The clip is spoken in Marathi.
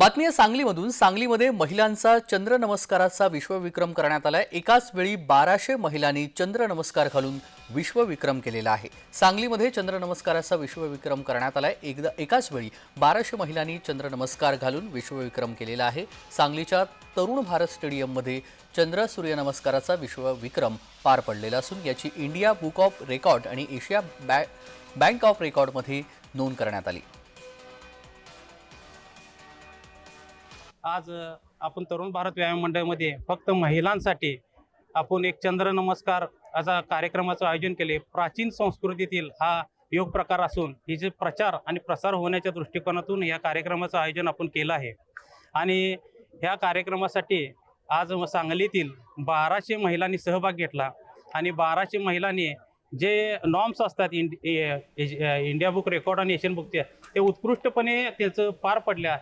बातमी आहे सांगलीमधून. सांगलीमध्ये महिलांचा चंद्र नमस्काराचा विश्वविक्रम करण्यात आलाय. एकाच वेळी बाराशे महिलांनी चंद्र नमस्कार घालून विश्वविक्रम केलेला आहे. सांगलीमध्ये चंद्र नमस्काराचा विश्वविक्रम करण्यात आलाय. एकदा एकाच वेळी बाराशे महिलांनी चंद्र नमस्कार घालून विश्वविक्रम केलेला आहे. सांगलीच्या तरुण भारत स्टेडियममध्ये चंद्र सूर्यनमस्काराचा विश्वविक्रम पार पडलेला असून याची इंडिया बुक ऑफ रेकॉर्ड आणि एशिया बॅ बँक ऑफ रेकॉर्डमध्ये नोंद करण्यात आली. आज आपण तरुण भारत व्यायाम मंडळामध्ये फक्त महिलांसाठी आपण एक चंद्र नमस्कार असा कार्यक्रमाचं आयोजन केले. प्राचीन संस्कृतीतील हा योग प्रकार असून हिचे प्रचार आणि प्रसार होण्याच्या दृष्टिकोनातून या कार्यक्रमाचं आयोजन आपण केलं आहे. आणि ह्या कार्यक्रमासाठी आज सांगलीतील बाराशे महिलांनी सहभाग घेतला आणि बाराशे महिलांनी जे नॉर्म्स असतात इंड इंडिया बुक रेकॉर्ड आणि एशियन बुकचे ते उत्कृष्टपणे त्याचं पार पडल्या.